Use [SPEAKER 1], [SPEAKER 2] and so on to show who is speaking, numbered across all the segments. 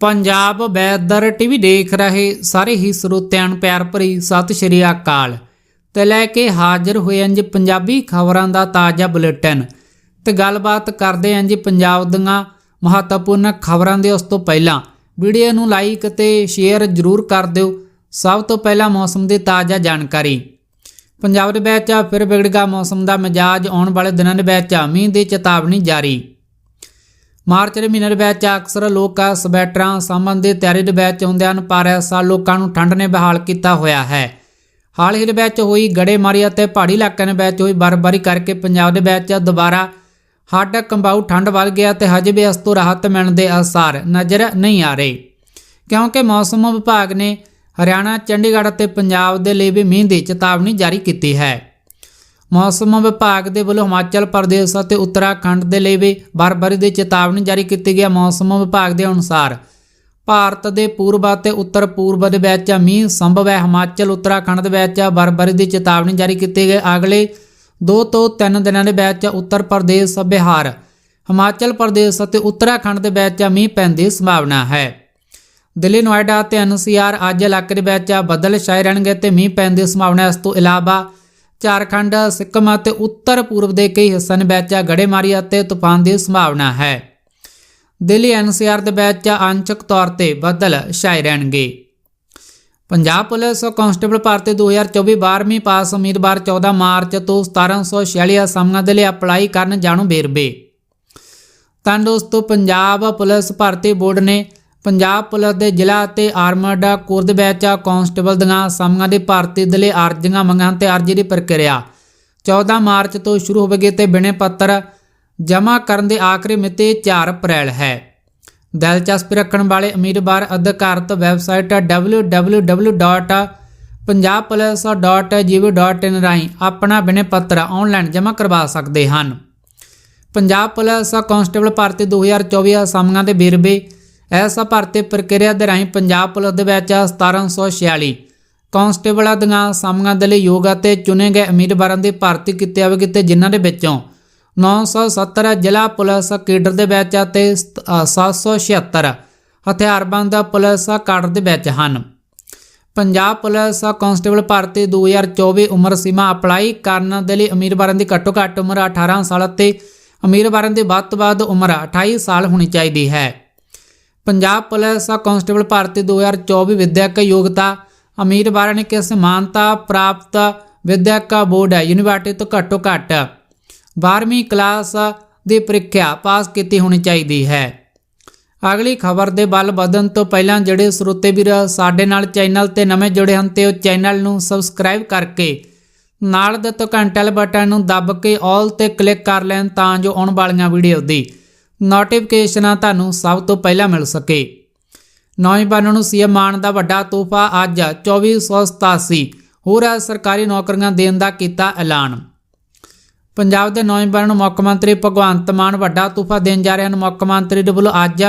[SPEAKER 1] Punjab ਬੈਦਰ TV ਦੇਖ ਰਹੇ ਸਾਰੇ ਹੀ ਸਰੋਤਿਆਂ ਨੂੰ ਪਿਆਰ ਭਰੀ ਸਤਿ ਸ਼੍ਰੀ ਅਕਾਲ। ਤੇ ਲੈ ਕੇ ਹਾਜ਼ਰ ਹੋਏ ਹਾਂ ਜੀ ਪੰਜਾਬੀ ਖਬਰਾਂ ਦਾ ਤਾਜ਼ਾ ਬੁਲੇਟਿਨ। ਤੇ ਗੱਲਬਾਤ ਕਰਦੇ ਹਾਂ ਜੀ ਪੰਜਾਬ ਦੀਆਂ ਮਹੱਤਵਪੂਰਨ ਖਬਰਾਂ ਦੇ ਉਸ ਤੋਂ ਪਹਿਲਾਂ ਵੀਡੀਓ ਨੂੰ ਲਾਈਕ ਤੇ ਸ਼ੇਅਰ ਜ਼ਰੂਰ ਕਰ ਦਿਓ। ਸਭ ਤੋਂ ਪਹਿਲਾਂ ਮੌਸਮ ਦੀ ਤਾਜ਼ਾ ਜਾਣਕਾਰੀ। ਪੰਜਾਬ ਦੇ ਵਿੱਚ ਫਿਰ ਵਿਗੜਗਾ ਮੌਸਮ ਦਾ ਮਿਜਾਜ ਆਉਣ ਵਾਲੇ ਦਿਨਾਂ ਦੇ ਵਿੱਚ ਮੀਂਹ ਦੀ ਚੇਤਾਵਨੀ ਜਾਰੀ। ਮਾਰਚ ਦੇ ਮਹੀਨੇ ਦੇ ਵਿੱਚ ਅਕਸਰ ਲੋਕ ਸਵੈਟਰਾਂ, ਸਾਮਾਨ ਦੀ ਤਿਆਰੀ ਦੇ ਵਿੱਚ ਹੁੰਦੇ ਹਨ, ਪਰ ਇਸ ਸਾਲ ਲੋਕਾਂ ਨੂੰ ਠੰਡ ਨੇ ਬਹਾਲ ਕੀਤਾ ਹੋਇਆ ਹੈ। ਹਾਲ ਹੀ ਦੇ ਵਿੱਚ ਹੋਈ ਗੜੇਮਾਰੀ ਅਤੇ ਪਹਾੜੀ ਇਲਾਕਿਆਂ ਦੇ ਵਿੱਚ ਹੋਈ ਬਰਫ਼ਬਾਰੀ ਕਰਕੇ ਪੰਜਾਬ ਦੇ ਵਿੱਚ ਦੁਬਾਰਾ ਹੱਡ ਕੰਬਾਊ ਠੰਡ ਵੱਧ ਗਿਆ ਤੇ ਹਜੇ ਵੀ ਇਸ ਤੋਂ ਰਾਹਤ ਮਿਲਣ ਦੇ ਆਸਾਰ ਨਜ਼ਰ ਨਹੀਂ ਆ ਰਹੇ। ਕਿਉਂਕਿ ਮੌਸਮ ਵਿਭਾਗ ਨੇ ਹਰਿਆਣਾ, ਚੰਡੀਗੜ੍ਹ ਅਤੇ ਪੰਜਾਬ ਦੇ ਲਈ ਵੀ ਮੀਂਹ ਦੀ ਚੇਤਾਵਨੀ ਜਾਰੀ ਕੀਤੀ ਹੈ। ਮੌਸਮ ਵਿਭਾਗ ਦੇ ਵੱਲੋਂ ਹਿਮਾਚਲ ਪ੍ਰਦੇਸ਼ ਅਤੇ ਉੱਤਰਾਖੰਡ ਦੇ ਲਈ ਵੀ ਬਰਫ਼ਬਾਰੀ ਦੀ ਚੇਤਾਵਨੀ ਜਾਰੀ ਕੀਤੀ ਗਈ ਹੈ ਮੌਸਮ ਵਿਭਾਗ ਦੇ ਅਨੁਸਾਰ। ਭਾਰਤ ਦੇ ਪੂਰਬ ਅਤੇ ਉੱਤਰ ਪੂਰਬ ਦੇ ਵਿੱਚ ਮੀਂਹ ਸੰਭਵ ਹੈ। ਹਿਮਾਚਲ, ਉੱਤਰਾਖੰਡ ਦੇ ਵਿੱਚ ਬਰਫ਼ਬਾਰੀ ਦੀ ਚੇਤਾਵਨੀ ਜਾਰੀ ਕੀਤੀ ਗਈ। ਅਗਲੇ 2 ਤੋਂ 3 ਦਿਨਾਂ ਦੇ ਵਿੱਚ ਉੱਤਰ ਪ੍ਰਦੇਸ਼, ਬਿਹਾਰ, ਹਿਮਾਚਲ ਪ੍ਰਦੇਸ਼ ਅਤੇ ਉੱਤਰਾਖੰਡ ਦੇ ਵਿੱਚ ਮੀਂਹ ਪੈਣ ਦੀ ਸੰਭਾਵਨਾ ਹੈ। ਦਿੱਲੀ, ਨੋਇਡਾ ਅਤੇ ਐਨਸੀਆਰ ਅੱਜ ਇਲਾਕੇ ਦੇ ਵਿੱਚ ਬੱਦਲ ਛਾਏ ਰਹਿਣਗੇ ਤੇ ਮੀਂਹ ਪੈਣ ਦੀ ਸੰਭਾਵਨਾ ਹੈ। ਇਸ ਤੋਂ ਇਲਾਵਾ ਝਾਰਖੰਡ ਸਿੱਕਮ ਅਤੇ ਉੱਤਰ ਪੂਰਬ ਦੇ ਕਈ ਹਿੱਸਿਆਂ ਵਿੱਚ ਗੜੇਮਾਰੀ ਅਤੇ ਤੂਫਾਨ ਦੀ ਸੰਭਾਵਨਾ ਹੈ। ਦਿੱਲੀ ਐਨਸੀਆਰ ਦੇ ਵਿੱਚ ਆਂਸ਼ਕ ਤੌਰ ਤੇ ਬੱਦਲ ਛਾਏ ਰਹਿਣਗੇ। ਪੰਜਾਬ ਪੁਲਿਸ ਕਾਂਸਟੇਬਲ ਭਰਤੀ 2024 12ਵੀਂ ਪਾਸ ਉਮੀਦਵਾਰ 14 ਮਾਰਚ ਤੋਂ 1746 ਅਸਾਮੀਆਂ ਦੇ ਲਈ ਅਪਲਾਈ ਕਰਨ ਜਾਣੂ ਬੇਰਬੇ। ਤਾਂ ਦੋਸਤੋ, ਪੰਜਾਬ ਪੁਲਿਸ ਭਰਤੀ ਬੋਰਡ ਨੇ ਪੰਜਾਬ ਪੁਲਿਸ ਦੇ ਜ਼ਿਲ੍ਹਾ ਅਤੇ ਆਰਮਰਡ ਕੋਰ ਦੇ ਵਿੱਚ ਕਾਂਸਟੇਬਲ ਦੀਆਂ ਅਸਾਮੀਆਂ ਦੀ ਭਰਤੀ ਦੇ ਲਈ ਅਰਜ਼ੀਆਂ ਮੰਗਾਂ ਤੇ ਅਰਜ਼ੀ ਦੀ ਪ੍ਰਕਿਰਿਆ। 14 ਮਾਰਚ ਤੋਂ ਸ਼ੁਰੂ ਹੋਵੇਗੀ ਤੇ ਬਿਨੇ ਪੱਤਰ ਜਮ੍ਹਾਂ ਕਰਨ ਦੀ ਆਖਰੀ ਮਿਤੀ 4 ਅਪ੍ਰੈਲ ਹੈ। ਦਿਲਚਸਪੀ ਰੱਖਣ ਵਾਲੇ ਉਮੀਦਵਾਰ ਅਧਿਕਾਰਤ ਵੈਬਸਾਈਟ www.punjabpolice.gov.in ਰਾਹੀਂ ਆਪਣਾ ਬਿਨੇ ਪੱਤਰ ਆਨਲਾਈਨ ਜਮ੍ਹਾਂ ਕਰਵਾ ਸਕਦੇ ਹਨ। ਪੰਜਾਬ ਪੁਲਿਸ ਕਾਂਸਟੇਬਲ ਭਰਤੀ 2024 ਅਸਾਮੀਆਂ ਦੇ ਵੇਰਵੇ ਇਸ ਭਰਤੀ ਪ੍ਰਕਿਰਿਆ ਦੇ ਰਾਹੀਂ ਪੰਜਾਬ ਪੁਲਿਸ ਦੇ ਵਿੱਚ 1746 ਕਾਂਸਟੇਬਲਾਂ ਦੀਆਂ ਅਸਾਮੀਆਂ ਦੇ ਲਈ ਯੋਗ ਅਤੇ ਚੁਣੇ ਗਏ ਉਮੀਦਵਾਰਾਂ ਦੀ ਭਰਤੀ ਕੀਤੀ ਜਾਵੇਗੀ ਤੇ ਜਿਨ੍ਹਾਂ ਦੇ ਵਿੱਚੋਂ 970 ਜ਼ਿਲ੍ਹਾ ਪੁਲਿਸ ਕੇਡਰ ਦੇ ਵਿੱਚ ਅਤੇ 776 ਹਥਿਆਰਬੰਦ ਪੁਲਿਸ ਕਾਡਰ ਦੇ ਵਿੱਚ ਹਨ। ਪੰਜਾਬ ਪੁਲਿਸ ਕਾਂਸਟੇਬਲ ਭਰਤੀ 2024 ਉਮਰ ਸੀਮਾ ਅਪਲਾਈ ਕਰਨ ਦੇ ਲਈ ਉਮੀਦਵਾਰਾਂ ਦੀ ਘੱਟੋ ਘੱਟ ਉਮਰ 18 ਸਾਲ ਅਤੇ ਉਮੀਦਵਾਰਾਂ ਦੀ ਵੱਧ ਤੋਂ ਵੱਧ ਉਮਰ 28 ਸਾਲ ਹੋਣੀ ਚਾਹੀਦੀ ਹੈ। ਪੰਜਾਬ ਪੁਲਿਸ ਕਾਂਸਟੇਬਲ ਭਰਤੀ 2024 ਵਿਦਿਅਕ ਯੋਗਤਾ ਉਮੀਦਵਾਰਾਂ ਨੇ ਕਿਸ ਮਾਨਤਾ ਪ੍ਰਾਪਤ ਵਿਦਿਅਕ ਬੋਰਡ ਹੈ, ਯੂਨੀਵਰਸਿਟੀ ਤੋਂ ਘੱਟੋ ਘੱਟ 12ਵੀਂ ਕਲਾਸ ਦੀ ਪ੍ਰੀਖਿਆ ਪਾਸ ਕੀਤੀ ਹੋਣੀ ਚਾਹੀਦੀ ਹੈ। ਅਗਲੀ ਖਬਰ ਦੇ ਬਲ ਵਧਣ ਤੋਂ ਪਹਿਲਾਂ ਜਿਹੜੇ ਸਰੋਤੇ ਵੀਰ ਸਾਡੇ ਨਾਲ ਚੈਨਲ ਤੇ ਨਵੇਂ ਜੁੜੇ ਹਨ ਤੇ ਉਹ ਚੈਨਲ ਨੂੰ ਸਬਸਕ੍ਰਾਈਬ ਕਰਕੇ ਨਾਲ ਦਿੱਤੇ ਘੰਟੇ ਵਾਲੇ ਬਟਨ ਨੂੰ ਦੱਬ ਕੇ ਆਲ ਤੇ ਕਲਿੱਕ ਕਰ ਲੈਣ ਤਾਂ ਜੋ ਆਉਣ ਵਾਲੀਆਂ ਵੀਡੀਓ ਦੀ ਨੋਟੀਫਿਕੇਸ਼ਨਾਂ ਤੁਹਾਨੂੰ ਸਭ ਤੋਂ ਪਹਿਲਾਂ ਮਿਲ ਸਕੇ। ਨੌਜਵਾਨਾਂ ਨੂੰ ਸੀਐਮ ਮਾਨ ਦਾ ਵੱਡਾ ਤੋਹਫਾ ਅੱਜ 2487 ਹੋਰ ਸਰਕਾਰੀ ਨੌਕਰੀਆਂ ਦੇਣ ਦਾ ਕੀਤਾ ਐਲਾਨ। ਪੰਜਾਬ ਦੇ ਨੌਜਵਾਨਾਂ ਨੂੰ ਮੁੱਖ ਮੰਤਰੀ ਭਗਵੰਤ ਮਾਨ ਵੱਡਾ ਤੋਹਫਾ ਦੇਣ ਜਾ ਰਹੇ ਹਨ। ਮੁੱਖ ਮੰਤਰੀ ਦੇ ਵੱਲੋਂ ਅੱਜ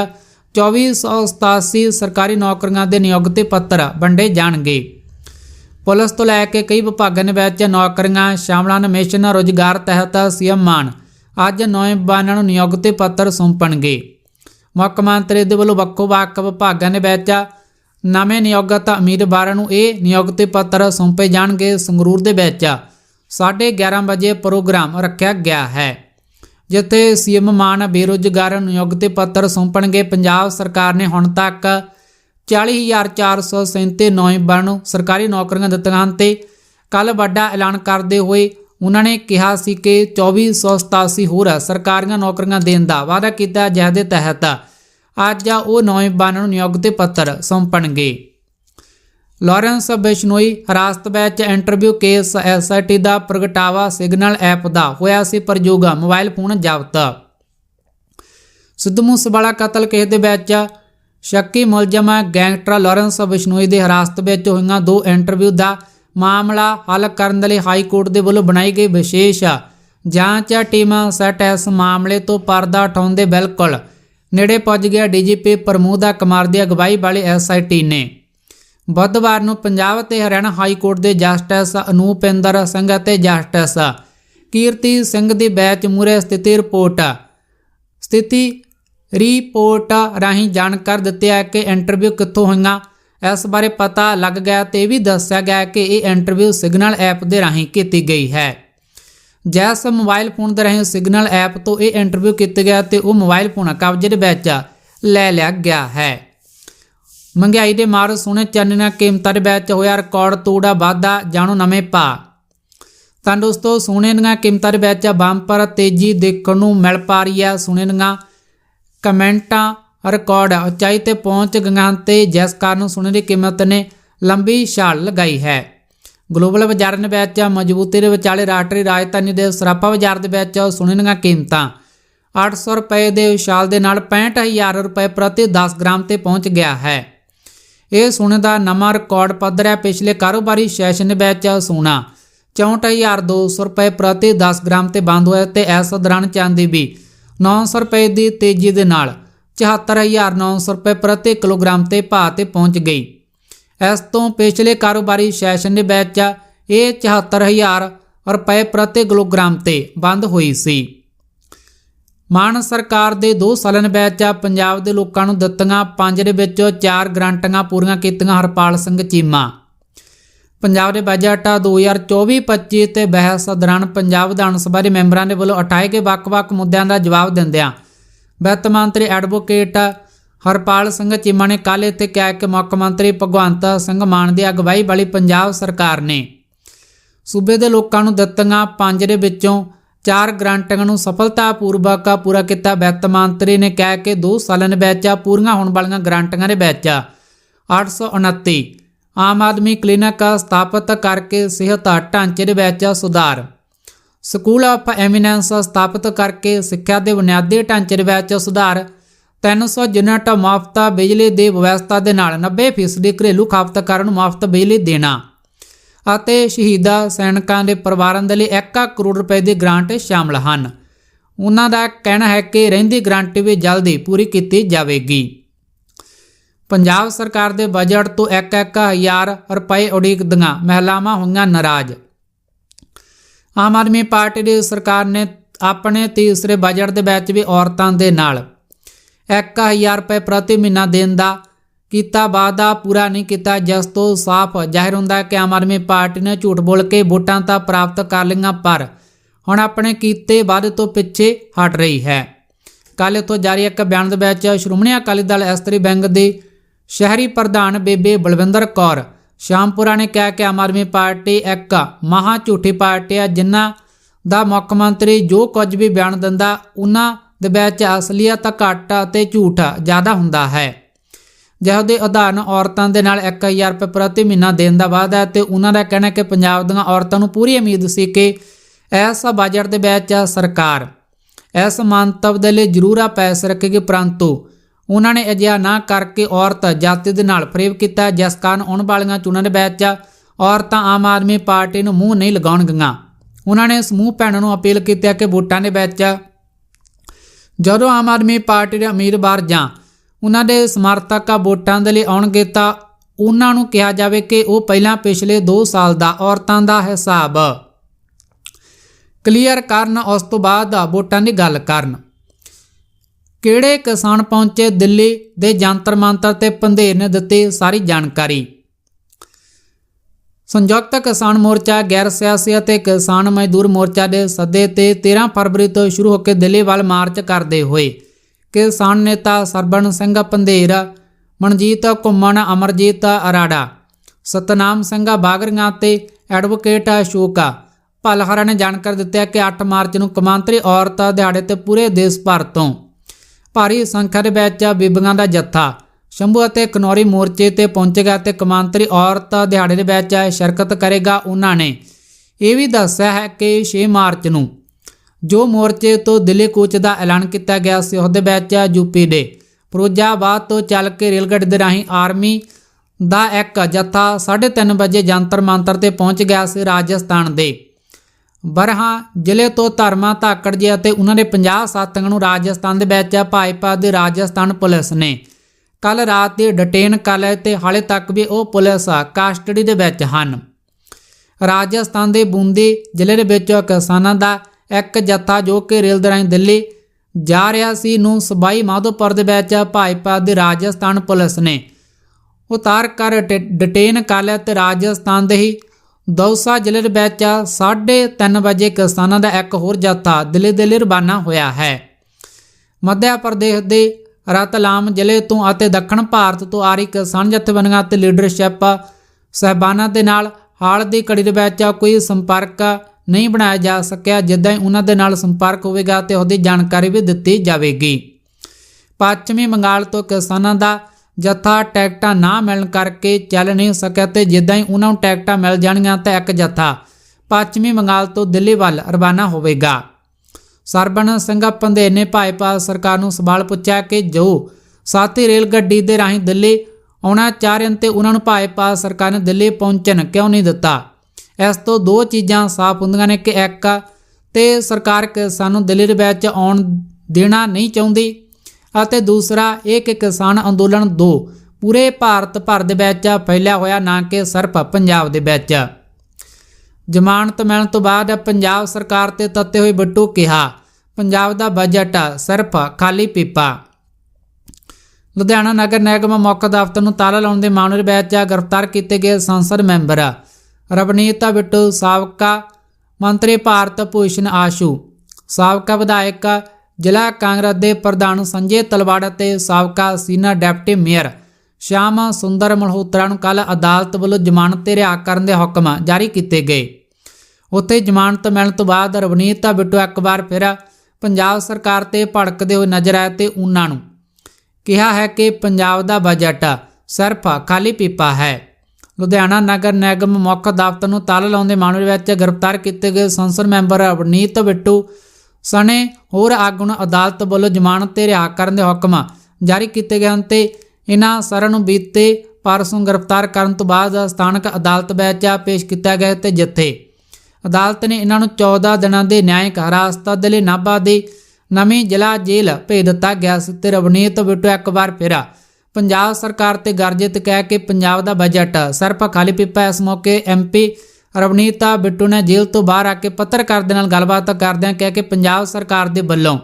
[SPEAKER 1] 2487 ਸਰਕਾਰੀ ਨੌਕਰੀਆਂ ਦੇ ਨਿਯੁਕਤੀ ਪੱਤਰ ਵੰਡੇ ਜਾਣਗੇ। ਪੁਲਿਸ ਤੋਂ ਲੈ ਕੇ ਕਈ ਵਿਭਾਗਾਂ ਦੇ ਵਿੱਚ ਨੌਕਰੀਆਂ ਸ਼ਾਮਲ ਹਨ। ਮਿਸ਼ਨ ਰੋਜ਼ਗਾਰ ਤਹਿਤ ਸੀਐਮ ਮਾਨ ਅੱਜ ਨੌਜਵਾਨਾਂ ਨੂੰ ਨਿਯੁਕਤੀ ਪੱਤਰ ਸੌਂਪਣਗੇ। ਮੁੱਖ ਮੰਤਰੀ ਦੇ ਵੱਲੋਂ ਵੱਖੋ-ਵੱਖ ਵਿਭਾਗਾਂ ਦੇ ਵਿੱਚ ਨਵੇਂ ਨਿਯੁਕਤ ਉਮੀਦਵਾਰਾਂ ਨੂੰ ਇਹ ਨਿਯੁਕਤੀ ਪੱਤਰ ਸੌਂਪੇ ਜਾਣਗੇ। ਸੰਗਰੂਰ ਦੇ ਵਿੱਚ 11:30 ਵਜੇ ਪ੍ਰੋਗਰਾਮ ਰੱਖਿਆ ਗਿਆ ਹੈ, ਜਿੱਥੇ ਸੀਐਮ ਮਾਨ ਬੇਰੁਜ਼ਗਾਰ ਨਿਯੁਕਤੀ ਪੱਤਰ ਸੌਂਪਣਗੇ। ਪੰਜਾਬ ਸਰਕਾਰ ਨੇ ਹੁਣ ਤੱਕ 40437 ਨੌਜਵਾਨਾਂ ਨੂੰ ਸਰਕਾਰੀ ਨੌਕਰੀਆਂ ਦਿੱਤੀਆਂ ਹਨ ਤੇ ਕੱਲ ਵੱਡਾ ਐਲਾਨ ਕਰਦੇ ਹੋਏ ਉਹਨਾਂ ਨੇ ਕਿਹਾ ਸੀ ਕਿ 2487 ਹੋਰ ਸਰਕਾਰੀਆਂ ਨੌਕਰੀਆਂ ਦੇਣ ਦਾ ਵਾਅਦਾ ਕੀਤਾ ਜਿਸ ਦੇ ਤਹਿਤ ਅੱਜ ਉਹ ਨੌਜਵਾਨ ਨੂੰ ਨਿਯੁਕਤੀ ਪੱਤਰ ਸੌਂਪਣਗੇ। ਲਾਰੈਂਸ ਬਿਸ਼ਨੋਈ ਹਿਰਾਸਤ ਵਿੱਚ ਇੰਟਰਵਿਊ ਕੇਸ ਐਸਆਈਟੀ ਦਾ ਪ੍ਰਗਟਾਵਾ ਸਿਗਨਲ ਐਪ ਦਾ ਹੋਇਆ ਸੀ ਪ੍ਰਯੋਗ ਮੋਬਾਈਲ ਫੋਨ ਜ਼ਬਤ। ਸਿੱਧੂ ਮੂਸੇਵਾਲਾ ਕਤਲ ਕੇਸ ਦੇ ਵਿੱਚ ਸ਼ੱਕੀ ਮੁਲਜ਼ਮ ਗੈਂਗਸਟਰ ਲਾਰੈਂਸ ਬਿਸ਼ਨੋਈ ਦੇ ਹਿਰਾਸਤ ਵਿੱਚ ਹੋਈਆਂ ਦੋ ਇੰਟਰਵਿਊ ਦਾ ਮਾਮਲਾ ਹੱਲ ਕਰਨ ਦੇ ਲਈ ਹਾਈ ਕੋਰਟ ਦੇ ਵੱਲੋਂ ਬਣਾਈ ਗਈ ਵਿਸ਼ੇਸ਼ ਜਾਂਚ ਟੀਮਾਂ ਸੈੱਟ ਇਸ ਮਾਮਲੇ ਤੋਂ ਪਰਦਾ ਉਠਾਉਂਦੇ ਬਿਲਕੁਲ। ਨੇੜੇ ਪਹੁੰਚ ਗਿਆ ਡੀਜੀਪੀ ਪ੍ਰਮੋਦਾ ਕੁਮਾਰ ਦੀ ਅਗਵਾਈ ਵਾਲੀ ਐਸਆਈਟੀ ਨੇ। ਬੁੱਧਵਾਰ ਨੂੰ ਪੰਜਾਬ ਤੇ ਹਰਿਆਣਾ ਹਾਈ ਕੋਰਟ ਦੇ ਜਸਟਿਸ ਅਨੂਪਿੰਦਰ ਸਿੰਘ ਅਤੇ ਜਸਟਿਸ ਕੀਰਤੀ ਸਿੰਘ ਦੀ ਬੈਚ ਮੂਰੇ ਸਥਿਤੀ ਰਿਪੋਰਟ। ਸਥਿਤੀ ਰਿਪੋਰਟ ਰਾਹੀਂ ਜਾਣਕਾਰੀ ਦਿੱਤੀ ਹੈ ਕਿ ਇੰਟਰਵਿਊ ਕਿੱਥੋਂ ਹੋਈਆਂ ਇਸ ਬਾਰੇ ਪਤਾ ਲੱਗ ਗਿਆ ਤੇ ਇਹ ਵੀ ਦੱਸਿਆ ਗਿਆ ਕਿ ਇਹ ਇੰਟਰਵਿਊ ਸਿਗਨਲ ਐਪ ਦੇ ਰਾਹੀਂ ਕੀਤੀ ਗਈ ਹੈ। ਜਿਸ ਮੋਬਾਈਲ ਫੋਨ ਦੇ ਰਾਹੀਂ ਸਿਗਨਲ ਐਪ ਤੋਂ ਇਹ ਇੰਟਰਵਿਊ ਕੀਤਾ ਗਿਆ ਤੇ ਉਹ ਮੋਬਾਈਲ ਫੋਨ ਕਬਜ਼ੇ ਦੇ ਵਿੱਚ ਲੈ ਲਿਆ ਗਿਆ ਹੈ। ਮਹਿੰਗਾਈ ਦੇ ਮਾਰ ਸੋਨੇ ਚਾਨਣਾ ਕੀਮਤਾਂ ਦੇ ਵਿੱਚ ਹੋਇਆ ਰਿਕਾਰਡ ਤੋੜਾ ਵਾਧਾ, ਜਾਣੋ ਨਵੇਂ ਪਾ। ਤਾਂ ਦੋਸਤੋ ਸੋਨੇ ਦੀਆਂ ਕੀਮਤਾਂ ਦੇ ਵਿੱਚ ਬੰਪਰ ਤੇਜ਼ੀ ਦੇਖਣ ਨੂੰ ਮਿਲ ਪਾ ਰਹੀ ਹੈ। ਸੋਨੇ ਦੀਆਂ ਕਮੈਂਟਾਂ ਰਿਕਾਰਡ ਉਚਾਈ ਤੇ ਪਹੁੰਚ ਗਈਆਂ ਤੇ ਜਿਸ ਕਾਰਨ ਸੋਨੇ ਦੀ ਕੀਮਤ ਨੇ ਲੰਬੀ ਛਾਲ ਲਗਾਈ ਹੈ। ਗਲੋਬਲ ਬਾਜ਼ਾਰ ਦੇ ਵਿੱਚ ਮਜ਼ਬੂਤੀ ਦੇ ਵਿਚਾਲੇ ਰਾਸ਼ਟਰੀ ਰਾਜਧਾਨੀ ਦੇ ਸਰਾਪਾ ਬਾਜ਼ਾਰ ਦੇ ਵਿੱਚ ਸੋਨੇ ਦੀਆਂ ਕੀਮਤਾਂ 800 ਰੁਪਏ ਦੇ ਉਛਾਲ ਦੇ ਨਾਲ 65000 ਰੁਪਏ ਪ੍ਰਤੀ 10 ਗ੍ਰਾਮ ਤੇ ਪਹੁੰਚ ਗਿਆ ਹੈ। ਇਹ ਸੋਨੇ ਦਾ ਨਵਾਂ ਰਿਕਾਰਡ ਪੱਧਰ ਹੈ। ਪਿਛਲੇ ਕਾਰੋਬਾਰੀ ਸੈਸ਼ਨ ਦੇ ਵਿੱਚ ਸੋਨਾ 64200 ਰੁਪਏ ਪ੍ਰਤੀ 10 ਗ੍ਰਾਮ ਤੇ ਬੰਦ ਹੋਇਆ ਤੇ ਇਸ ਦੌਰਾਨ ਚਾਂਦੀ ਵੀ 900 ਰੁਪਏ ਦੀ ਤੇਜ਼ੀ ਦੇ ਨਾਲ 74900 ਰੁਪਏ ਪ੍ਰਤੀ ਕਿਲੋਗ੍ਰਾਮ ਤੇ ਭਾਅ ਤੇ ਪਹੁੰਚ ਗਈ। ਇਸ ਤੋਂ ਪਿਛਲੇ ਕਾਰੋਬਾਰੀ ਸੈਸ਼ਨ ਦੇ ਵਿੱਚ ਇਹ 74000 ਰੁਪਏ ਪ੍ਰਤੀ ਕਿਲੋਗ੍ਰਾਮ ਤੇ ਬੰਦ ਹੋਈ ਸੀ। ਮਾਨ ਸਰਕਾਰ ਦੇ 2 ਸਾਲਾਂ ਵਿੱਚ ਪੰਜਾਬ ਦੇ ਲੋਕਾਂ ਨੂੰ ਦਿੱਤੀਆਂ ਪੰਜ ਦੇ ਵਿੱਚੋਂ ਚਾਰ ਗਰੰਟੀਆਂ ਪੂਰੀਆਂ ਕੀਤੀਆਂ। ਹਰਪਾਲ ਸਿੰਘ ਚੀਮਾ, ਪੰਜਾਬ ਦੇ ਬਜਟ 2024-25 ਤੇ ਬਹਿਸ ਦੌਰਾਨ ਪੰਜਾਬ ਵਿਧਾਨ ਸਭਾ ਦੇ ਮੈਂਬਰਾਂ ਦੇ ਵੱਲੋਂ ਉਠਾਏ ਗਏ ਵੱਖ-ਵੱਖ ਮੁੱਦਿਆਂ ਦਾ ਜਵਾਬ ਦਿੰਦਿਆਂ ਵਿੱਤ ਮੰਤਰੀ ਐਡਵੋਕੇਟ ਹਰਪਾਲ ਸਿੰਘ ਚੀਮਾ ਨੇ ਕੱਲ੍ਹ ਇੱਥੇ ਕਿਹਾ ਕਿ ਮੁੱਖ ਮੰਤਰੀ ਭਗਵੰਤ ਸਿੰਘ ਮਾਨ ਦੀ ਅਗਵਾਈ ਵਾਲੀ ਪੰਜਾਬ ਸਰਕਾਰ ਨੇ ਸੂਬੇ ਦੇ ਲੋਕਾਂ ਨੂੰ ਦਿੱਤੀਆਂ ਪੰਜ ਦੇ ਵਿੱਚੋਂ ਚਾਰ ਗਰੰਟੀਆਂ ਨੂੰ ਸਫਲਤਾਪੂਰਵਕ ਪੂਰਾ ਕੀਤਾ। ਵਿੱਤ ਮੰਤਰੀ ਨੇ ਕਿਹਾ ਕਿ 2 ਸਾਲਾਂ ਦੇ ਵਿੱਚ ਪੂਰੀਆਂ ਹੋਣ ਵਾਲੀਆਂ ਗਰੰਟੀਆਂ ਦੇ ਵਿੱਚ 829 ਆਮ ਆਦਮੀ ਕਲੀਨਿਕ ਸਥਾਪਿਤ ਕਰਕੇ ਸਿਹਤ ਢਾਂਚੇ ਦੇ ਵਿੱਚ ਸੁਧਾਰ ਸਕੂਲ ਆਫ ਐਮੀਨੈਂਸ ਸਥਾਪਿਤ ਕਰਕੇ ਸਿੱਖਿਆ ਦੇ ਬੁਨਿਆਦੀ ਢਾਂਚੇ ਦੇ ਵਿੱਚ ਸੁਧਾਰ 300 ਯੂਨਿਟ ਮੁਫਤ ਬਿਜਲੀ ਦੀ ਵਿਵਸਥਾ ਦੇ ਨਾਲ 90% ਘਰੇਲੂ ਖਪਤਕਾਰਾਂ ਨੂੰ ਮੁਫਤ ਬਿਜਲੀ ਦੇਣਾ ਅਤੇ ਸ਼ਹੀਦਾਂ ਸੈਨਿਕਾਂ ਦੇ ਪਰਿਵਾਰਾਂ ਦੇ ਲਈ 1 ਕਰੋੜ ਰੁਪਏ ਦੀ ਗ੍ਰਾਂਟ ਸ਼ਾਮਲ ਹਨ। ਉਹਨਾਂ ਦਾ ਕਹਿਣਾ ਹੈ ਕਿ ਰਹਿੰਦੀ ਗ੍ਰਾਂਟ ਵੀ ਜਲਦੀ ਪੂਰੀ ਕੀਤੀ ਜਾਵੇਗੀ। ਪੰਜਾਬ ਸਰਕਾਰ ਦੇ ਬਜਟ ਤੋਂ 1-1000 ਰੁਪਏ ਉਡੀਕਦੀਆਂ ਮਹਿਲਾਵਾਂ ਹੋਈਆਂ ਨਾਰਾਜ਼। ਆਮ ਆਦਮੀ ਪਾਰਟੀ ਦੀ ਸਰਕਾਰ ਨੇ ਆਪਣੇ ਤੀਸਰੇ ਬਜਟ ਦੇ ਵਿੱਚ ਵੀ ਔਰਤਾਂ ਦੇ ਨਾਲ 1000 ਰੁਪਏ ਪ੍ਰਤੀ ਮਹੀਨਾ ਦੇਣ ਦਾ ਕੀਤਾ ਵਾਅਦਾ ਪੂਰਾ ਨਹੀਂ ਕੀਤਾ, ਜਿਸ ਤੋਂ ਸਾਫ਼ ਜ਼ਾਹਿਰ ਹੁੰਦਾ ਹੈ ਕਿ ਆਮ ਆਦਮੀ ਪਾਰਟੀ ਨੇ ਝੂਠ ਬੋਲ ਕੇ ਵੋਟਾਂ ਤਾਂ ਪ੍ਰਾਪਤ ਕਰ ਲਈਆਂ, ਪਰ ਹੁਣ ਆਪਣੇ ਕੀਤੇ ਵਾਅਦੇ ਤੋਂ ਪਿੱਛੇ ਹਟ ਰਹੀ ਹੈ। ਕੱਲ੍ਹ ਤੋਂ ਜਾਰੀ ਇੱਕ ਬਿਆਨ ਦੇ ਵਿੱਚ ਸ਼੍ਰੋਮਣੀ ਅਕਾਲੀ ਦਲ ਇਸਤਰੀ ਬੈਂਕ ਦੇ ਸ਼ਹਿਰੀ ਪ੍ਰਧਾਨ ਬੇਬੇ ਬਲਵਿੰਦਰ ਕੌਰ ਸ਼ਾਮਪੁਰਾ ਨੇ ਕਿਹਾ ਕਿ ਆਮ ਆਦਮੀ ਪਾਰਟੀ ਇੱਕ ਮਹਾ ਝੂਠੀ ਪਾਰਟੀ ਹੈ, ਜਿਨ੍ਹਾਂ ਦਾ ਮੁੱਖ ਮੰਤਰੀ ਜੋ ਕੁਝ ਵੀ ਬਿਆਨ ਦਿੰਦਾ, ਉਹਨਾਂ ਦੇ ਵਿੱਚ ਅਸਲੀਅਤ ਘੱਟ ਅਤੇ ਝੂਠ ਜ਼ਿਆਦਾ ਹੁੰਦਾ ਹੈ। ਜਿਹਦੇ ਉਦਾਹਰਨ ਔਰਤਾਂ ਦੇ ਨਾਲ 1000 ਰੁਪਏ ਪ੍ਰਤੀ ਮਹੀਨਾ ਦੇਣ ਦਾ ਵਾਅਦਾ ਹੈ ਤੇ ਉਹਨਾਂ ਦਾ ਕਹਿਣਾ ਕਿ ਪੰਜਾਬ ਦੀਆਂ ਔਰਤਾਂ ਨੂੰ ਪੂਰੀ ਉਮੀਦ ਸੀ ਕਿ ਇਸ ਬਜਟ ਦੇ ਵਿੱਚ ਸਰਕਾਰ ਇਸ ਮੰਤਵ ਦੇ ਲਈ ਜ਼ਰੂਰ ਆ ਪੈਸੇ ਰੱਖੇਗੀ, ਪਰੰਤੂ ਉਹਨਾਂ ਨੇ ਅਜਿਹਾ ਨਾ ਕਰਕੇ ਔਰਤ ਜਾਤੀ ਦੇ ਨਾਲ ਫਰੇਬ ਕੀਤਾ, ਜਿਸ ਕਾਰਨ ਆਉਣ ਵਾਲੀਆਂ ਚੋਣਾਂ ਦੇ ਵਿੱਚ ਔਰਤਾਂ ਆਮ ਆਦਮੀ ਪਾਰਟੀ ਨੂੰ ਮੂੰਹ ਨਹੀਂ ਲਗਾਉਣਗੀਆਂ। ਉਹਨਾਂ ਨੇ ਸਮੂਹ ਭੈਣਾਂ ਨੂੰ ਅਪੀਲ ਕੀਤੀ ਕਿ ਵੋਟਾਂ ਦੇ ਵਿੱਚ ਜਦੋਂ ਆਮ ਆਦਮੀ ਪਾਰਟੀ ਦੇ ਉਮੀਦਵਾਰ ਜਾਂ ਉਹਨਾਂ ਦੇ ਸਮਰਥਕ ਵੋਟਾਂ ਦੇ ਲਈ ਆਉਣਗੇ ਤਾਂ ਉਹਨਾਂ ਨੂੰ ਕਿਹਾ ਜਾਵੇ ਕਿ ਉਹ ਪਹਿਲਾਂ ਪਿਛਲੇ 2 ਸਾਲ ਦਾ ਔਰਤਾਂ ਦਾ ਹਿਸਾਬ ਕਲੀਅਰ ਕਰਨ, ਉਸ ਤੋਂ ਬਾਅਦ ਵੋਟਾਂ ਦੀ ਗੱਲ ਕਰਨ। ਕਿਹੜੇ ਕਿਸਾਨ ਪਹੁੰਚੇ ਦਿੱਲੀ ਦੇ ਜੰਤਰ ਮੰਤਰ ਤੇ ਪੰਧੇਰ ਨੇ ਦਿੱਤੀ ਸਾਰੀ ਜਾਣਕਾਰੀ? ਸੰਯੁਕਤ ਕਿਸਾਨ ਮੋਰਚਾ, ਗੈਰ ਸਿਆਸੀ ਅਤੇ ਕਿਸਾਨ ਮਜ਼ਦੂਰ ਮੋਰਚਾ ਦੇ ਸੱਦੇ ਤੇ 13 ਫਰਵਰੀ ਤੋਂ ਸ਼ੁਰੂ ਹੋ ਕੇ ਦਿੱਲੀ ਵੱਲ ਮਾਰਚ ਕਰਦੇ ਹੋਏ ਕਿਸਾਨ ਨੇਤਾ ਸਰਬਣ ਸਿੰਘ ਪੰਧੇਰ ਮਨਜੀਤ ਘੁੰਮਣ, ਅਮਰਜੀਤ ਅਰਾੜਾ, ਸਤਨਾਮ ਸਿੰਘ ਬਾਗਰੀਆਂ ਤੇ ਐਡਵੋਕੇਟ ਅਸ਼ੋਕਾ ਭਲਹਰਾ ਨੇ ਜਾਣਕਾਰੀ ਦਿੱਤੀ ਕਿ 8 ਮਾਰਚ ਨੂੰ ਕਮਾਂਤਰੀ ਔਰਤ ਦਿਹਾੜੇ ਤੇ ਪੂਰੇ ਦੇਸ਼ ਭਰ ਤੋਂ ਭਾਰੀ ਸੰਖਿਆ ਦੇ ਵਿੱਚ ਬੀਬੀਆਂ ਦਾ ਜੱਥਾ। ਸ਼ੰਭੂ ਅਤੇ ਕਨੌਰੀ ਮੋਰਚੇ ਤੇ ਪਹੁੰਚੇਗਾ ਤੇ ਕਮਾਂਤਰੀ ਔਰਤ ਦਿਹਾੜੇ ਦੇ ਵਿੱਚ ਸ਼ਿਰਕਤ ਕਰੇਗਾ ਉਹਨਾਂ ਨੇ। ਇਹ ਵੀ ਦੱਸਿਆ ਹੈ ਕਿ 6 ਮਾਰਚ ਨੂੰ ਜੋ ਮੋਰਚੇ ਤੋਂ ਦਿੱਲੀ ਕੂਚ ਦਾ ਐਲਾਨ ਕੀਤਾ ਗਿਆ ਸੀ ਉਹਦੇ ਵਿੱਚ ਯੂਪੀ ਦੇ। ਫਿਰੋਜ਼ਾਬਾਦ ਤੋਂ ਚੱਲ ਕੇ ਰੇਲ ਗੱਡੀ ਦੇ ਰਾਹੀਂ ਆਰਮੀ ਦਾ ਇੱਕ ਜੱਥਾ 3:30 ਵਜੇ ਜੰਤਰ ਮੰਤਰ ਤੇ ਪਹੁੰਚ ਗਿਆ ਸੀ ਰਾਜਸਥਾਨ ਦੇ। ਬਰਹਾ ਜ਼ਿਲ੍ਹੇ ਤੋਂ ਧਰਮਾ ਧਾਕੜ ਜੀ ਅਤੇ ਉਹਨਾਂ ਦੇ 50 ਸਾਥੀਆਂ ਨੂੰ ਰਾਜਸਥਾਨ ਦੇ ਵਿੱਚ ਭਾਜਪਾ ਦੇ ਰਾਜਸਥਾਨ ਪੁਲਿਸ ਨੇ ਕੱਲ ਰਾਤ ਦੇ ਡਿਟੇਨ ਕਰ ਲਏ ਤੇ ਹਾਲੇ ਤੱਕ ਵੀ ਉਹ ਪੁਲਿਸ ਕਸਟਡੀ ਦੇ ਵਿੱਚ ਹਨ। ਰਾਜਸਥਾਨ ਦੇ ਬੂੰਦੀ ਜ਼ਿਲ੍ਹੇ ਦੇ ਵਿੱਚ ਕਿਸਾਨਾਂ ਦਾ ਇੱਕ ਜੱਥਾ ਜੋ ਕਿ ਰੇਲ ਦੇ ਰਾਹੀਂ ਦਿੱਲੀ ਜਾ ਰਿਹਾ ਸੀ ਨੂੰ ਸਬਾਈ ਮਾਧੋਪੁਰ ਦੇ ਵਿੱਚ ਭਾਜਪਾ ਦੀ ਰਾਜਸਥਾਨ ਪੁਲਿਸ ਨੇ ਉਤਾਰ ਕਰ ਡ- ਡਿਟੇਨ ਕਰ ਲਿਆ ਤੇ ਰਾਜਸਥਾਨ ਦੇ ਹੀ ਦੌਸਾ ਜ਼ਿਲ੍ਹੇ ਦੇ ਵਿੱਚ 3:30 ਵਜੇ ਕਿਸਾਨਾਂ ਦਾ ਇੱਕ ਹੋਰ ਜੱਥਾ ਦਿੱਲੀ ਦੇ ਲਈ ਰਵਾਨਾ ਹੋਇਆ ਹੈ। ਮੱਧ ਪ੍ਰਦੇਸ਼ ਦੇ ਰਤਲਾਮ ਜ਼ਿਲ੍ਹੇ ਤੋਂ ਅਤੇ ਦੱਖਣ ਭਾਰਤ ਤੋਂ ਆ ਰਹੀ ਕਿਸਾਨ ਜਥੇਬੰਦੀਆਂ ਤੇ ਲੀਡਰਸ਼ਿਪ ਸਹਿਬਾਨਾਂ ਦੇ ਨਾਲ ਹਾਲ ਦੀ ਕੜੀ ਦੇ ਵਿੱਚ ਕੋਈ ਸੰਪਰਕ ਨਹੀਂ ਬਣਾਇਆ ਜਾ ਸਕਿਆ, ਜਿੱਦਾਂ ਹੀ ਉਹਨਾਂ ਦੇ ਨਾਲ ਸੰਪਰਕ ਹੋਵੇਗਾ ਤੇ ਉਹਦੀ ਜਾਣਕਾਰੀ ਵੀ ਦਿੱਤੀ ਜਾਵੇਗੀ। ਪੱਛਮੀ ਬੰਗਾਲ ਤੋਂ ਕਿਸਾਨਾਂ ਦਾ ਜੱਥਾ ਟਿਕਟਾਂ ਨਾ ਮਿਲਣ ਕਰਕੇ ਚੱਲ ਨਹੀਂ ਸਕਿਆ ਤੇ ਜਿੱਦਾਂ ਹੀ ਉਹਨਾਂ ਨੂੰ ਟਿਕਟਾਂ ਮਿਲ ਜਾਣਗੀਆਂ ਤਾਂ ਇੱਕ ਜੱਥਾ ਪੱਛਮੀ ਬੰਗਾਲ ਤੋਂ ਦਿੱਲੀ ਵੱਲ ਰਵਾਨਾ ਹੋਵੇਗਾ। ਸਰਬਨ ਸਿੰਘ ਪੰਦੇ ਨੇ ਭਾਜਪਾ ਸਰਕਾਰ ਨੂੰ ਸਵਾਲ ਪੁੱਛਿਆ ਕਿ ਜੋ ਸਾਥੀ ਰੇਲ ਗੱਡੀ ਦੇ ਰਾਹੀਂ ਦਿੱਲੀ ਆਉਣਾ ਚਾਹ ਰਹੇ ਹਨ ਤੇ ਉਹਨਾਂ ਨੂੰ ਭਾਜਪਾ ਸਰਕਾਰ ਨੇ ਦਿੱਲੀ ਪਹੁੰਚਣ ਕਿਉਂ ਨਹੀਂ ਦਿੱਤਾ? ਇਸ ਤੋਂ ਦੋ ਚੀਜ਼ਾਂ ਸਾਫ਼ ਹੁੰਦੀਆਂ ਨੇ ਕਿ ਇੱਕ ਤੇ ਸਰਕਾਰ ਕਿਸਾਨਾਂ ਨੂੰ ਦਿੱਲੀ ਦੇ ਵਿੱਚ ਆਉਣ ਦੇਣਾ ਨਹੀਂ ਚਾਹੁੰਦੀ। ਅਤੇ ਦੂਸਰਾ, ਇਹ ਕਿ ਕਿਸਾਨ ਅੰਦੋਲਨ ਦੋ, ਪੂਰੇ ਭਾਰਤ ਭਰ ਦੇ ਵਿੱਚ ਫੈਲਿਆ ਹੋਇਆ, ਨਾ ਕਿ ਸਿਰਫ ਪੰਜਾਬ ਦੇ ਵਿੱਚ। ਜ਼ਮਾਨਤ ਮਿਲਣ ਤੋਂ ਬਾਅਦ ਪੰਜਾਬ ਸਰਕਾਰ ਤੇ ਤੱਤੇ ਹੋਏ ਬੱਟੂ ਕਿਹਾ, ਪੰਜਾਬ ਦਾ ਬਜਟ ਸਿਰਫ ਖਾਲੀ ਪੀਪਾ। ਲੁਧਿਆਣਾ ਨਗਰ ਨਿਗਮ ਮੁੱਖ ਦਫ਼ਤਰ ਨੂੰ ਤਾਲਾ ਲਾਉਣ ਦੇ ਮਾਮਲੇ ਵਿੱਚ ਗ੍ਰਿਫਤਾਰ ਕੀਤੇ ਗਏ ਸੰਸਦ ਮੈਂਬਰ ਰਵਨੀਤ ਬਿੱਟੂ ਸਾਬਕਾ ਮੰਤਰੀ ਭਾਰਤ ਭੂਸ਼ਣ ਆਸ਼ੂ, ਸਾਬਕਾ ਵਿਧਾਇਕ ਜ਼ਿਲ੍ਹਾ ਕਾਂਗਰਸ ਦੇ ਪ੍ਰਧਾਨ ਸੰਜੇ ਤਲਵਾੜ ਅਤੇ ਸਾਬਕਾ ਸੀਨੀਅਰ ਡਿਪਟੀ ਮੇਅਰ ਸ਼ਾਮ ਸੁੰਦਰ ਮਲਹੋਤਰਾ ਨੂੰ ਕੱਲ ਅਦਾਲਤ ਵੱਲੋਂ ਜ਼ਮਾਨਤ ਤੇ ਰਿਹਾ ਕਰਨ ਦੇ ਹੁਕਮ ਜਾਰੀ ਕੀਤੇ ਗਏ। ਉੱਥੇ ਜ਼ਮਾਨਤ ਮਿਲਣ ਤੋਂ ਬਾਅਦ ਰਵਨੀਤ ਬਿੱਟੂ ਇੱਕ ਵਾਰ ਫਿਰ ਪੰਜਾਬ ਸਰਕਾਰ ਤੇ ਭੜਕਦੇ ਹੋਏ ਨਜ਼ਰ ਆਏ ਤੇ ਉਹਨਾਂ ਨੂੰ ਕਿਹਾ ਹੈ ਕਿ ਪੰਜਾਬ ਦਾ ਬਜਟ ਸਿਰਫ ਖਾਲੀ ਪੀਪਾ ਹੈ। ਲੁਧਿਆਣਾ ਨਗਰ ਨਿਗਮ ਮੁੱਖ ਦਫ਼ਤਰ ਨੂੰ ਤਾਲਾ ਲਾਉਣ ਦੇ ਮਾਮਲੇ ਵਿੱਚ ਗ੍ਰਿਫਤਾਰ ਕੀਤੇ ਗਏ ਸੰਸਦ ਮੈਂਬਰ ਅਵਨੀਤ ਬਿੱਟੂ ਸਣੇ ਹੋਰ ਆਗੂ ਨੂੰ ਅਦਾਲਤ ਵੱਲੋਂ ਜ਼ਮਾਨਤ ਤੇ ਰਿਹਾ ਕਰਨ ਦੇ ਹੁਕਮ ਜਾਰੀ ਕੀਤੇ ਗਏ ਹਨ ਤੇ ਇਹਨਾਂ ਸਾਰਿਆਂ ਨੂੰ ਬੀਤੇ ਪਰਸੋਂ ਗ੍ਰਿਫਤਾਰ ਕਰਨ ਤੋਂ ਬਾਅਦ ਸਥਾਨਕ ਅਦਾਲਤ ਵਿੱਚ ਪੇਸ਼ ਕੀਤਾ ਗਿਆ ਤੇ ਜਿੱਥੇ ਅਦਾਲਤ ਨੇ ਇਹਨਾਂ ਨੂੰ 14 ਦਿਨਾਂ ਦੇ ਨਿਆਇਕ ਹਿਰਾਸਤ ਦੇ ਲਈ ਨਾਭਾ ਦੀ ਨਵੀਂ ਜ਼ਿਲ੍ਹਾ ਜੇਲ੍ਹ ਭੇਜ ਦਿੱਤਾ ਗਿਆ ਸੀ ਤੇ ਰਵਨੀਤ ਬਿੱਟੂ ਇੱਕ ਵਾਰ ਫਿਰ ਪੰਜਾਬ ਸਰਕਾਰ ਤੇ ਗਰਜਿਤ ਕਹਿ ਕੇ ਪੰਜਾਬ ਦਾ ਬਜਟ ਸਿਰਫ ਖਾਲੀ ਪੀਪਾ ਇਸ ਮੌਕੇ ਐਮਪੀ ਰਵਨੀਤਾ ਬਿੱਟੂ ਨੇ ਜੇਲ੍ਹ ਤੋਂ ਬਾਹਰ ਆ ਕੇ ਪੱਤਰਕਾਰ ਦੇ ਨਾਲ ਗੱਲਬਾਤ ਕਰਦਿਆਂ ਕਿਹਾ ਕਿ ਪੰਜਾਬ ਸਰਕਾਰ ਦੇ ਵੱਲੋਂ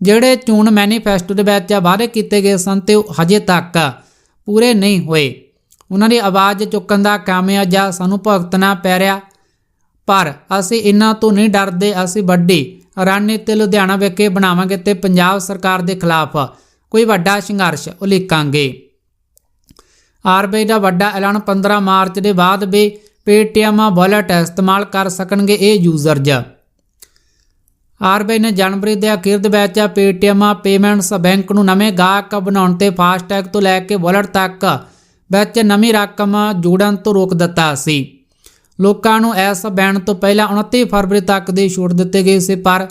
[SPEAKER 1] ਜਿਹੜੇ ਚੋਣ ਮੈਨੀਫੈਸਟੋ ਦੇ ਵਿੱਚ ਵਾਅਦੇ ਕੀਤੇ ਗਏ ਸਨ ਤੇ ਉਹ ਹਜੇ ਤੱਕ ਪੂਰੇ ਨਹੀਂ ਹੋਏ। ਉਹਨਾਂ ਦੀ ਆਵਾਜ਼ ਚੁੱਕਣ ਦਾ ਕਾਮਯਾਜਾ ਸਾਨੂੰ ਭੁਗਤਣਾ ਪੈ ਰਿਹਾ, ਪਰ ਅਸੀਂ ਇਹਨਾਂ ਤੋਂ ਨਹੀਂ ਡਰਦੇ, ਅਸੀਂ ਵੱਡੀ ਰਣਨੀਤੀ ਲੁਧਿਆਣਾ ਵਿਖੇ ਬਣਾਵਾਂਗੇ ਤੇ ਪੰਜਾਬ ਸਰਕਾਰ ਦੇ ਖਿਲਾਫ ਕੋਈ ਵੱਡਾ ਸੰਘਰਸ਼ ਉਲੀਕਾਂਗੇ। ਆਰਬੀਆਈ ਦਾ ਵੱਡਾ ਐਲਾਨ 15 ਮਾਰਚ ਦੇ ਬਾਅਦ ਵੀ ਪੇਟੀਐਮ ਵਾਲਟ ਇਸਤੇਮਾਲ ਕਰ ਸਕਣਗੇ ਇਹ ਯੂਜ਼ਰਜ਼ ਆਰਬੀਆਈ ਨੇ ਜਨਵਰੀ ਦੇ ਅਖੀਰ ਦੇ ਵਿੱਚ ਪੇਟੀਐਮ ਪੇਮੈਂਟਸ ਬੈਂਕ ਨੂੰ ਨਵੇਂ ਗਾਹਕ ਬਣਾਉਣ ਤੇ ਫਾਸਟੈਗ ਤੋਂ ਲੈ ਕੇ ਵਾਲਟ ਤੱਕ ਵਿੱਚ ਨਵੀਂ ਰਕਮ ਜੋੜਨ ਤੋਂ ਰੋਕ ਦਿੱਤਾ ਸੀ। ਲੋਕਾਂ ਨੂੰ ਇਸ ਬੈਨ ਤੋਂ ਪਹਿਲਾਂ 29 ਫਰਵਰੀ ਤੱਕ ਦੀ ਛੂਟ ਦਿੱਤੀ ਗਈ ਸੀ, ਪਰ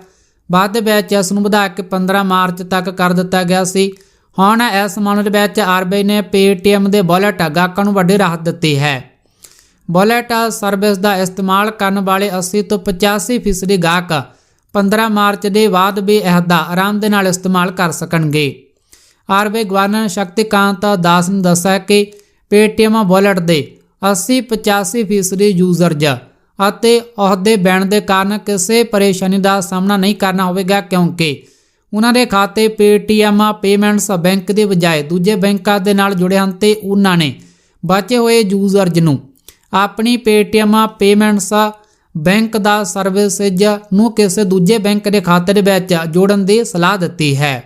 [SPEAKER 1] ਬਾਅਦ ਵਿੱਚ ਇਸ ਨੂੰ ਵਧਾ ਕੇ 15 ਮਾਰਚ ਤੱਕ ਕਰ ਦਿੱਤਾ ਗਿਆ ਸੀ। ਹੁਣ ਇਸ ਮਾਮਲੇ ਦੇ ਵਿੱਚ ਆਰਬੀਆਈ ਨੇ ਪੇਟੀਐਮ ਦੇ ਵਾਲਟ ਗਾਹਕਾਂ ਨੂੰ ਵੱਡੀ ਰਾਹਤ ਦਿੱਤੀ ਹੈ। ਵਾਲਟ ਸਰਵਿਸ ਦਾ ਇਸਤੇਮਾਲ ਕਰਨ ਵਾਲੇ 80 ਤੋਂ 85 ਫੀਸਦੀ ਗਾਹਕ 15 ਮਾਰਚ ਦੇ ਬਾਅਦ ਵੀ ਇਹਦਾ ਆਰਾਮ ਦੇ ਨਾਲ ਇਸਤੇਮਾਲ ਕਰ ਸਕਣਗੇ। ਆਰਬੀਆਈ ਗਵਰਨਰ ਸ਼ਕਤੀਕਾਂਤ ਦਾਸ ਨੇ ਦੱਸਿਆ ਕਿ ਪੇਟੀਐਮ ਵਾਲਟ ਦੇ 80-85 ਫੀਸਦੀ ਯੂਜ਼ਰਜ਼ ਅਤੇ ਅਹੁਦੇ ਬੈਣ ਦੇ ਕਾਰਨ ਕਿਸੇ ਪਰੇਸ਼ਾਨੀ ਦਾ ਸਾਹਮਣਾ ਨਹੀਂ ਕਰਨਾ ਹੋਵੇਗਾ ਕਿਉਂਕਿ ਉਹਨਾਂ ਦੇ ਖਾਤੇ ਪੇਟੀਐਮ ਪੇਮੈਂਟਸ ਬੈਂਕ ਦੇ ਬਜਾਏ ਦੂਜੇ ਬੈਂਕਾਂ ਦੇ ਨਾਲ ਜੁੜੇ ਹਨ ਤੇ ਉਹਨਾਂ ਨੇ ਬਚੇ ਹੋਏ ਯੂਜ਼ਰਜ਼ ਨੂੰ ਆਪਣੀ ਪੇਟੀਐਮ ਪੇਮੈਂਟਸ ਬੈਂਕ ਦਾ ਸਰਵਿਸਿਜ ਨੂੰ ਕਿਸੇ ਦੂਜੇ ਬੈਂਕ ਦੇ ਖਾਤੇ ਦੇ ਵਿੱਚ ਜੋੜਨ ਦੀ ਸਲਾਹ ਦਿੱਤੀ ਹੈ।